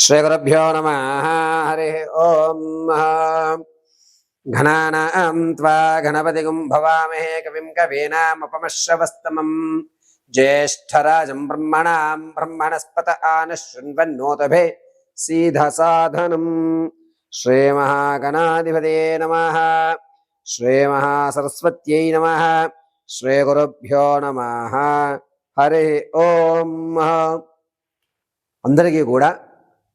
శ్రీగురుభ్యో నమ హరి ఓం ఘనానాం త్వా గణపతిగుం భవామహే కవిం కవీనాపమశ్రవస్తమం జ్యేష్టరాజం బ్రహ్మణాం బ్రహ్మణస్పత ఆనశృణ్వన్నోతభే సీధసాధనం శ్రీమహాగణాధిపతే నమ శ్రీమహాసరస్వత్యై నమ శ్రీగురుభ్యో నమ హరి ఓం అందరికీ కూడా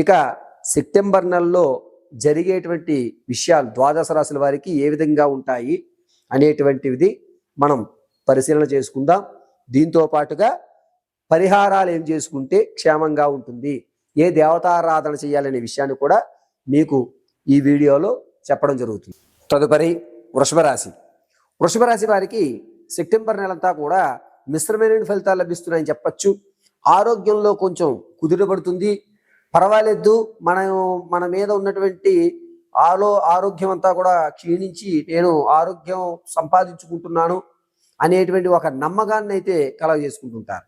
ఇక సెప్టెంబర్ నెలలో జరిగేటువంటి విషయాలు ద్వాదశ రాశుల వారికి ఏ విధంగా ఉంటాయి అనేటువంటిది మనం పరిశీలన చేసుకుందాం. దీంతో పాటుగా పరిహారాలు ఏం చేసుకుంటే క్షేమంగా ఉంటుంది? ఏ దేవతారాధన చేయాలనే విషయాన్ని కూడా మీకు ఈ వీడియోలో చెప్పడం జరుగుతుంది. తదుపరి వృషభరాశి వృషభరాశి వృషభ రాశి వారికి సెప్టెంబర్ నెలంతా కూడా మిశ్రమైన ఫలితాలు లభిస్తున్నాయని చెప్పచ్చు. ఆరోగ్యంలో కొంచెం కుదుటపడుతుంది పర్వాలేదు మనం మన మీద ఉన్నటువంటి ఆలో ఆరోగ్యం అంతా కూడా క్షీణించి నేను ఆరోగ్యం సంపాదించుకుంటున్నాను అనేటువంటి ఒక నమ్మకాన్ని అయితే కలవ చేసుకుంటుంటారు.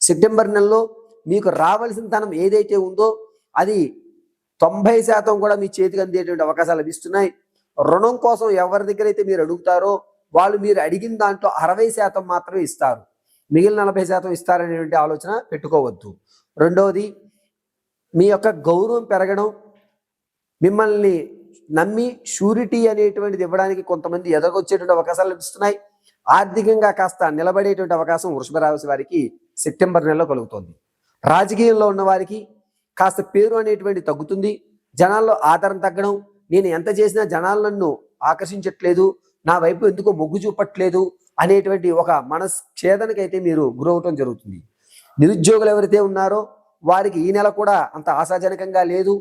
సెప్టెంబర్ నెలలో మీకు రావాల్సిన ధనం ఏదైతే ఉందో అది తొంభై శాతం కూడా మీ చేతికి అందేటువంటి అవకాశాలు లభిస్తున్నాయి. రుణం కోసం ఎవరి దగ్గర అయితే మీరు అడుగుతారో వాళ్ళు మీరు అడిగిన దాంట్లో అరవై శాతం మాత్రమే ఇస్తారు. మిగిలిన నలభై శాతం ఇస్తారనేటువంటి ఆలోచన పెట్టుకోవద్దు. రెండవది మీ యొక్క గౌరవం పెరగడం మిమ్మల్ని నమ్మి షూరిటీ అనేటువంటిది ఇవ్వడానికి కొంతమంది ఎదగొచ్చేటువంటి అవకాశాలు లభిస్తున్నాయి. ఆర్థికంగా కాస్త నిలబడేటువంటి అవకాశం వృషభ రాశి వారికి సెప్టెంబర్ నెలలో కలుగుతుంది. రాజకీయంలో ఉన్న వారికి కాస్త పేరు అనేటువంటి తగ్గుతుంది. జనాల్లో ఆదరణ తగ్గడం నేను ఎంత చేసినా జనాలు నన్ను ఆకర్షించట్లేదు నా వైపు ఎందుకో మొగ్గు చూపట్లేదు అనేటువంటి ఒక మనశ్ఛేదనకైతే మీరు గురవటం జరుగుతుంది. నిరుద్యోగులు ఎవరైతే ఉన్నారో వారికి ఈ నెల కూడా అంత ఆశాజనకంగా లేదు.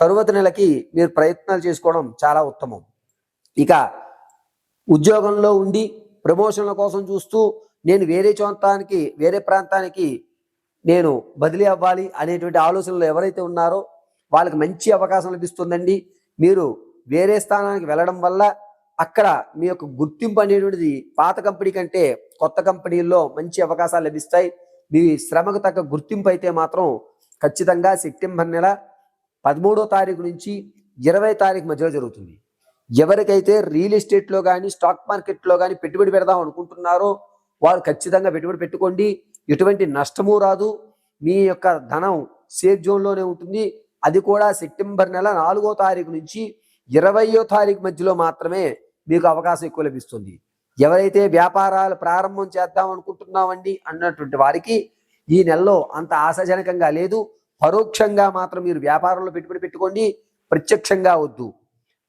తరువాత నెలకి మీరు ప్రయత్నాలు చేసుకోవడం చాలా ఉత్తమం. ఇక ఉద్యోగంలో ఉండి ప్రమోషన్ల కోసం చూస్తూ నేను వేరే ప్రాంతానికి వేరే ప్రాంతానికి నేను బదిలీ అవ్వాలి అనేటువంటి ఆలోచనలు ఎవరైతే ఉన్నారో వాళ్ళకి మంచి అవకాశం లభిస్తుందండి. మీరు వేరే స్థానానికి వెళ్ళడం వల్ల అక్కడ మీ యొక్క గుర్తింపు అనేటువంటిది పాత కంపెనీ కంటే కొత్త కంపెనీల్లో మంచి అవకాశాలు లభిస్తాయి. మీ శ్రమకు తగ్గ గుర్తింపు అయితే మాత్రం ఖచ్చితంగా సెప్టెంబర్ నెల పదమూడో తారీఖు నుంచి ఇరవై తారీఖు మధ్యలో జరుగుతుంది. ఎవరికైతే రియల్ ఎస్టేట్లో కానీ స్టాక్ మార్కెట్లో కానీ పెట్టుబడి పెడదాం అనుకుంటున్నారో వారు ఖచ్చితంగా పెట్టుబడి పెట్టుకోండి. ఎటువంటి నష్టము రాదు. మీ యొక్క ధనం సేఫ్ జోన్లోనే ఉంటుంది. అది కూడా సెప్టెంబర్ నెల నాలుగో తారీఖు నుంచి ఇరవయో తారీఖు మధ్యలో మాత్రమే మీకు అవకాశం ఎక్కువ లభిస్తుంది. ఎవరైతే వ్యాపారాలు ప్రారంభం చేద్దాం అనుకుంటున్నామండి అన్నటువంటి వారికి ఈ నెలలో అంత ఆశాజనకంగా లేదు. పరోక్షంగా మాత్రం మీరు వ్యాపారంలో పెట్టుబడి పెట్టుకోండి. ప్రత్యక్షంగా వద్దు.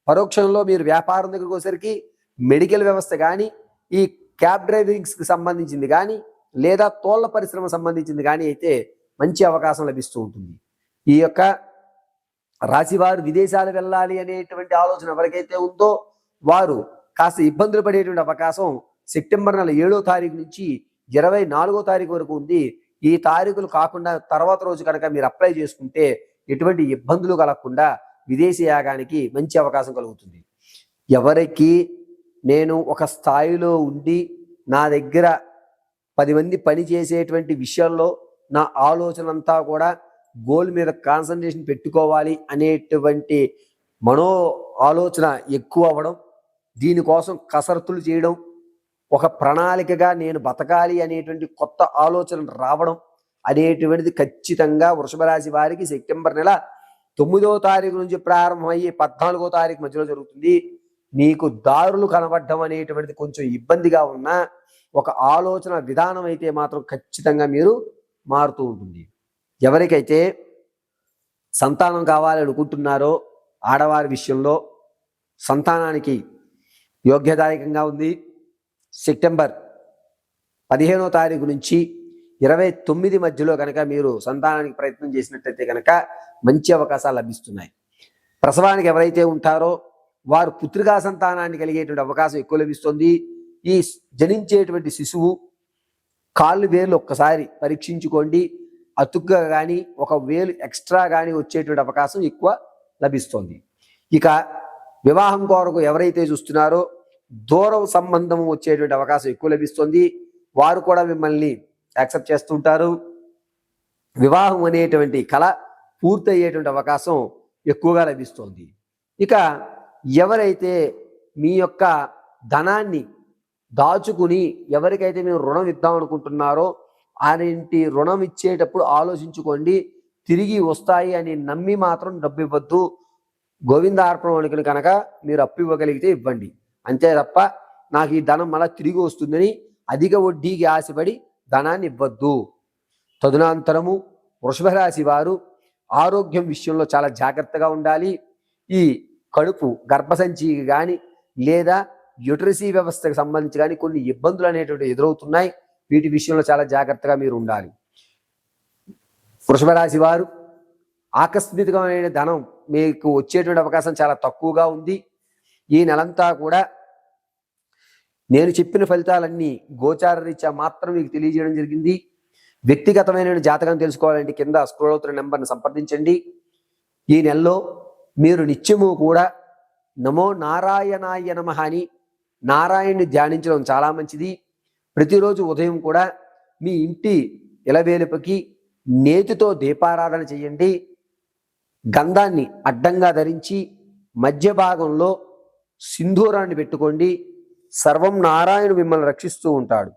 పరోక్షంలో మీరు వ్యాపారం దగ్గరికి వచ్చేసరికి మెడికల్ వ్యవస్థ కానీ ఈ క్యాబ్ డ్రైవింగ్స్కి సంబంధించింది కానీ లేదా తోళ్ళ పరిశ్రమ సంబంధించింది కానీ అయితే మంచి అవకాశం లభిస్తూ ఉంటుంది. ఈ యొక్క రాశివారు విదేశాలు వెళ్ళాలి అనేటువంటి ఆలోచన ఎవరికైతే ఉందో వారు కాస్త ఇబ్బందులు పడేటువంటి అవకాశం సెప్టెంబర్ నెల ఏడో తారీఖు నుంచి ఇరవై నాలుగో తారీఖు వరకు ఉంది. ఈ తారీఖులు కాకుండా తర్వాత రోజు కనుక మీరు అప్లై చేసుకుంటే ఎటువంటి ఇబ్బందులు కలగకుండా విదేశీ యాగానికి మంచి అవకాశం కలుగుతుంది. ఎవరికి నేను ఒక స్థాయిలో ఉండి నా దగ్గర పది మంది పని చేసేటువంటి విషయాల్లో నా ఆలోచన అంతా కూడా గోల్ మీద కాన్సన్ట్రేషన్ పెట్టుకోవాలి అనేటువంటి మనో ఆలోచన ఎక్కువ అవ్వడం దీనికోసం కసరత్తులు చేయడం ఒక ప్రణాళికగా నేను బతకాలి అనేటువంటి కొత్త ఆలోచన రావడం అనేటువంటిది ఖచ్చితంగా వృషభరాశి వారికి సెప్టెంబర్ నెల తొమ్మిదో తారీఖు నుంచి ప్రారంభమయ్యి పద్నాలుగో తారీఖు మధ్యలో జరుగుతుంది. నీకు దారులు కనబడడం అనేటువంటిది కొంచెం ఇబ్బందిగా ఉన్నా ఒక ఆలోచన విధానం అయితే మాత్రం ఖచ్చితంగా మీరు మారుతూ ఉంటుంది. ఎవరికైతే సంతానం కావాలి అనుకుంటున్నారో ఆడవారి విషయంలో సంతానానికి యోగ్యదాయకంగా ఉంది. సెప్టెంబర్ పదిహేనో తారీఖు నుంచి ఇరవై తొమ్మిది మధ్యలో కనుక మీరు సంతానానికి ప్రయత్నం చేసినట్టయితే కనుక మంచి అవకాశాలు లభిస్తున్నాయి. ప్రసవానికి ఎవరైతే ఉంటారో వారు పుత్రికా సంతానాన్ని కలిగేటువంటి అవకాశం ఎక్కువ లభిస్తుంది. ఈ జనించేటువంటి శిశువు కాళ్ళు వేలు ఒక్కసారి పరీక్షించుకోండి. అతుగ్గా కానీ ఒక వేలు ఎక్స్ట్రా కానీ వచ్చేటువంటి అవకాశం ఎక్కువ లభిస్తుంది. ఇక వివాహం కొరకు ఎవరైతే చూస్తున్నారో దూరం సంబంధం వచ్చేటువంటి అవకాశం ఎక్కువ లభిస్తుంది. వారు కూడా మిమ్మల్ని యాక్సెప్ట్ చేస్తుంటారు. వివాహం అనేటువంటి కళ పూర్తి అయ్యేటువంటి అవకాశం ఎక్కువగా లభిస్తుంది. ఇక ఎవరైతే మీ యొక్క ధనాన్ని దాచుకుని ఎవరికైతే మేము రుణం ఇద్దాం అనుకుంటున్నారో అలాంటి రుణం ఇచ్చేటప్పుడు ఆలోచించుకోండి. తిరిగి వస్తాయి అని నమ్మి మాత్రం డబ్బు ఇవ్వద్దు. గోవిందార్పణ కనుక మీరు అప్పు ఇవ్వగలిగితే ఇవ్వండి. అంతే తప్ప నాకు ఈ ధనం మళ్ళా తిరిగి వస్తుందని అధిక వడ్డీకి ఆశపడి ధనాన్ని ఇవ్వద్దు. తదునంతరము వృషభ రాశి వారు ఆరోగ్యం విషయంలో చాలా జాగ్రత్తగా ఉండాలి. ఈ కడుపు గర్భసంచికి కానీ లేదా యుటరసీ వ్యవస్థకు సంబంధించి కానీ కొన్ని ఇబ్బందులు అనేటువంటి ఎదురవుతున్నాయి. వీటి విషయంలో చాలా జాగ్రత్తగా మీరు ఉండాలి. వృషభ రాశి వారు ఆకస్మికమైన ధనం మీకు వచ్చేటువంటి అవకాశం చాలా తక్కువగా ఉంది. ఈ నెలంతా కూడా నేను చెప్పిన ఫలితాలన్నీ గోచార రీత్యా మాత్రం మీకు తెలియజేయడం జరిగింది. వ్యక్తిగతమైన జాతకం తెలుసుకోవాలంటే కింద స్క్రోల్ అవుతున్న నెంబర్ని సంప్రదించండి. ఈ నెలలో మీరు నిత్యము కూడా నమో నారాయణాయ నమ అని నారాయణ్ణి ధ్యానించడం చాలా మంచిది. ప్రతిరోజు ఉదయం కూడా మీ ఇంటి ఇలవేలుపకి నేతితో దీపారాధన చేయండి. గంధాన్ని అడ్డంగా ధరించి మధ్య భాగంలో సింధూరాన్ని పెట్టుకోండి. సర్వం నారాయణ మిమ్మల్ని రక్షిస్తూ ఉంటాడు.